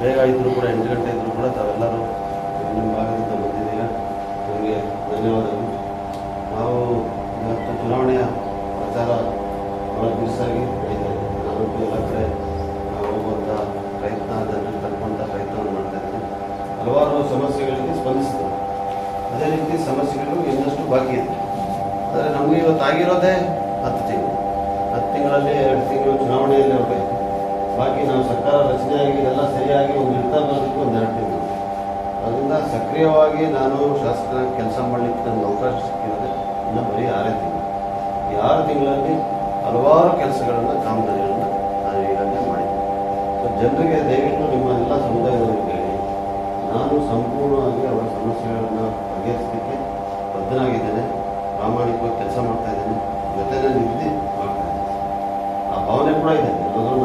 ಬೇಗ ಇದ್ದರೂ ಕೂಡ ಎಂಟು ಗಂಟೆ ಇದ್ದರೂ ಕೂಡ ತಾವೆಲ್ಲರೂ ನಿಮ್ಮ ಭಾಗದಿಂದ ಬಂದಿದ್ದೀರ? ನಿಮಗೆ ಧನ್ಯವಾದಗಳು. ನಾವು ಇವತ್ತು ಚುನಾವಣೆಯ ಪ್ರಚಾರ ಭಾಳ ಬಿರುಸಾಗಿ ನಡೀತಾ ಇದೆ. ನಾನಂತೂ ಎಲ್ಲ ಕಡೆ ಹೋಗುವಂಥ ಪ್ರಯತ್ನ, ಜನರಿಗೆ ತಲುಪುವಂಥ ಪ್ರಯತ್ನವನ್ನು ಮಾಡ್ತಾ ಇದ್ದೀನಿ ಹಲವಾರು ಸಮಸ್ಯೆಗಳಿಗೆ ಸ್ಪಂದಿಸಿದೆ ಅದೇ ರೀತಿ ಸಮಸ್ಯೆಗಳು ಇನ್ನಷ್ಟು ಬಾಕಿ ಇದೆ. ಆದರೆ ನಮಗೆ ಇವತ್ತು ಆಗಿರೋದೇ ಹತ್ತು ತಿಂಗಳು. ಹತ್ತು ತಿಂಗಳಲ್ಲಿ ಎರಡು ತಿಂಗಳು ಚುನಾವಣೆಯಲ್ಲಿ ಹೋಗಬೇಕು ಬಾಕಿ ನಾವು ಸರ್ಕಾರ ರಚನೆಯಾಗಿ ಎಲ್ಲ ಸರಿಯಾಗಿ ಒಂದು ಇರ್ತಾ ಬರೋದಕ್ಕೆ ಒಂದು ಎರಡು ತಿಂಗಳು ಅದರಿಂದ ಸಕ್ರಿಯವಾಗಿ ನಾನು ಶಾಸಕರ ಕೆಲಸ ಮಾಡಲಿಕ್ಕೆ ನನಗೆ ಅವಕಾಶ ಸಿಕ್ಕಿರೋದೆ ಇನ್ನು ಬರೀ ಆರೇ ತಿಂಗಳು. ಈ ಆರು ತಿಂಗಳಲ್ಲಿ ಹಲವಾರು ಕೆಲಸಗಳನ್ನು ಕಾಮಗಾರಿಗಳನ್ನು ನಾನು ಈಗಾಗಲೇ ಮಾಡಿದ್ದೆ ಜನರಿಗೆ ದಯವಿಟ್ಟು ನಿಮ್ಮ ಎಲ್ಲ ಸಮುದಾಯದವರು ಕೇಳಿ ನಾನು ಸಂಪೂರ್ಣವಾಗಿ ಅವರ ಸಮಸ್ಯೆಗಳನ್ನು ಬಗೆಹರಿಸಲಿಕ್ಕೆ ಬದ್ಧನಾಗಿದ್ದೇನೆ. ಪ್ರಾಮಾಣಿಕವಾಗಿ ಕೆಲಸ ಮಾಡ್ತಾ ಇದ್ದೇನೆ. ಜೊತೆಯಲ್ಲಿ ನಿಧಿ ಮಾಡ್ತಾ ಇದ್ದೇನೆ. ಆ ಭಾವನೆ ಕೂಡ ಇದೆ. ಎಲ್ಲರೂ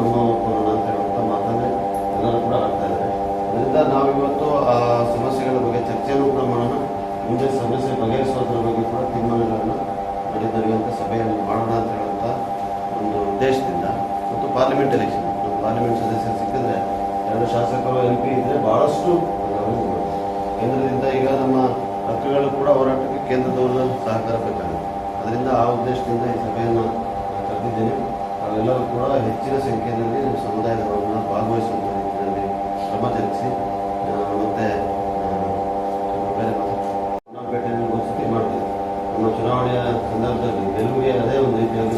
ನಾವಿವತ್ತು ಆ, ಸಮಸ್ಯೆಗಳ ಬಗ್ಗೆ ಚರ್ಚೆಯನ್ನು ಕೂಡ ಮಾಡೋಣ. ಮುಂದೆ ಸಮಸ್ಯೆ ಬಗೆಹರಿಸೋದ್ರ ಬಗ್ಗೆ ಕೂಡ ತೀರ್ಮಾನಗಳನ್ನು ನಡೆದಿರುವಂಥ ಸಭೆಯನ್ನು ಮಾಡೋಣ ಅಂತ ಹೇಳುವಂಥ ಒಂದು ಉದ್ದೇಶದಿಂದ ಮತ್ತು ಪಾರ್ಲಿಮೆಂಟ್ ಎಲೆಕ್ಷನ್ ಪಾರ್ಲಿಮೆಂಟ್ ಸದಸ್ಯರು ಸಿಕ್ಕಿದ್ರೆ, ಎರಡು ಶಾಸಕರು ಎಂ ಪಿ ಇದ್ದರೆ ಭಾಳಷ್ಟು ಕೇಂದ್ರದಿಂದ ಈಗ ನಮ್ಮ ಹಕ್ಕುಗಳು ಕೂಡ ಹೋರಾಟಕ್ಕೆ ಕೇಂದ್ರದವರ ಸಹಕಾರ ಬೇಕಾಗುತ್ತೆ. ಅದರಿಂದ ಆ ಉದ್ದೇಶದಿಂದ ಈ ಸಭೆಯನ್ನು ಕರೆದಿದ್ದೇನೆ. ಅವರೆಲ್ಲರೂ ಕೂಡ ಹೆಚ್ಚಿನ ಸಂಖ್ಯೆಯಲ್ಲಿ ಸಮುದಾಯದವರನ್ನ ಚುನಾವಣೆಯ ಸಂದರ್ಭದಲ್ಲಿ ಗೆಲುವಿಗೆ ಅದೇ ಒಂದು ರೀತಿಯಾಗಿ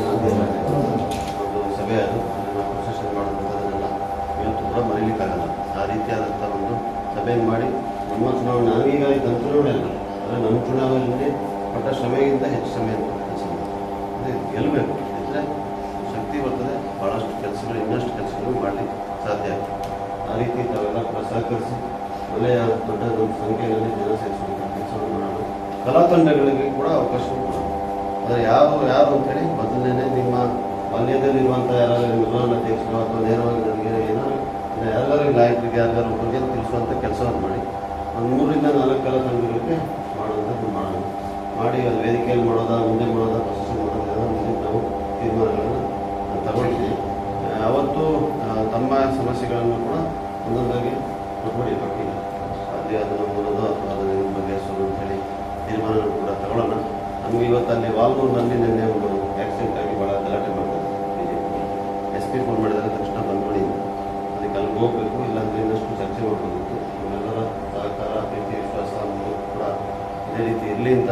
ಒಂದು ಸಭೆ ಅದು. ಅದನ್ನು ಪ್ರೊಸೆಷನ್ ಮಾಡುವಂಥದ್ದನ್ನೆಲ್ಲ ಇವತ್ತು ಕೂಡ ಮರೀಲಿಕ್ಕಾಗಲ್ಲ. ಆ ರೀತಿಯಾದಂಥ ಒಂದು ಸಭೆ ಮಾಡಿ ನಮ್ಮ ಚುನಾವಣೆ, ನಾವೀಗ ನಮ್ಮ ಚುನಾವಣೆ ಅಲ್ಲ. ಆದರೆ ನಮ್ಮ ಚುನಾವಣೆಯಲ್ಲಿ ಪಟ್ಟ ಶ್ರಮೆಗಿಂತ ಹೆಚ್ಚು ಸಮಯ ಅದೇ ಗೆಲ್ಲಬೇಕು. ಇದ್ದರೆ ಶಕ್ತಿ ಬರ್ತದೆ. ಭಾಳಷ್ಟು ಕೆಲಸಗಳು, ಇನ್ನಷ್ಟು ಕೆಲಸಗಳು ಮಾಡಲಿಕ್ಕೆ ಸಾಧ್ಯ ಆಗ್ತದೆ. ಆ ರೀತಿ ತಾವೆಲ್ಲ ಕೂಡ ಸಹಕರಿಸಿ ಒಳ್ಳೆಯ ದೊಡ್ಡ ದೊಡ್ಡ ಸಂಖ್ಯೆಯಲ್ಲಿ ಜನ ಸೇರಿಸುವಂಥ ಕೆಲಸವನ್ನು ಮಾಡೋಣ ಕಲಾ ಕೂಡ ಅವಕಾಶ ಆದರೆ ಯಾರು ಯಾರು ಅಂತೇಳಿ ಮೊದಲನೇ ನಿಮ್ಮ ಬಾಲ್ಯದಲ್ಲಿರುವಂಥ ಯಾರಾದರೂ ವಿವರಣ ತಿಳಿಸಲು ಅಥವಾ ನೇರವಾಗಿ ನನಗೆ ಏನೋ ಇಲ್ಲ ಯಾರಿಗಾರು ಗಾಯಕರಿಗೆ ಯಾರಿಗಾರು ಒಬ್ಬರಿಗೆ ತಿಳಿಸುವಂಥ ಕೆಲಸವನ್ನು ಮಾಡಿ. ಒಂದು ಮೂರಿಂದ ನಾಲ್ಕು ಕಾಲ ಮಾಡುವಂಥದ್ದು ಮಾಡೋಣ ಮಾಡಿ, ಅದು ವೇದಿಕೆಯಲ್ಲಿ ಮಾಡೋದಾ, ಮುಂದೆ ಮಾಡೋದಾ ಪ್ರಶಸ್ತಿ ಮಾಡೋದಾ ಮುಂದೆ ನಾವು ತೀರ್ಮಾನಗಳನ್ನು ತಗೊಳ್ತೀವಿ ಅವತ್ತು ತಮ್ಮ ಸಮಸ್ಯೆಗಳನ್ನು ಕೂಡ ಒಂದೊಂದಾಗಿ ಕೊಟ್ಬಿಡಿ ಪಟ್ಟಿನ ಅಲ್ಲಿ ಅದನ್ನು ಮೂಲೋದು ಅಥವಾ ಅದನ್ನು ಬಗೆಹರಿಸೋದು ಅಂತೇಳಿ ತೀರ್ಮಾನವನ್ನು ಕೂಡ ತಗೊಳ್ಳೋಣ. ನಮಗೆ ಇವತ್ತು ಅಲ್ಲಿ ವಾಲ್ಮೂರ್ನಲ್ಲಿ ನಿನ್ನೆ ಒಂದು ಆಕ್ಸಿಡೆಂಟ್ ಆಗಿ ಭಾಳ ಗಲಾಟೆ ಮಾಡ್ತಾರೆ ಎಸ್ ಪಿ ಫೋನ್ ಮಾಡಿದಾಗ ತಕ್ಷಣ ಬಂದ್ಬಿಡಿ ಅದಕ್ಕೆ ಅಲ್ಲಿಗೆ ಹೋಗಬೇಕು, ಇಲ್ಲಾಂದ್ರೆ ಇನ್ನಷ್ಟು ಚರ್ಚೆ ಮಾಡಬೇಕು ನಮ್ಮೆಲ್ಲರ ಸಹಕಾರ, ಪ್ರೀತಿ, ವಿಶ್ವಾಸ ಅನ್ನೋದು ಕೂಡ ಅದೇ ರೀತಿ ಇರಲಿ ಅಂತ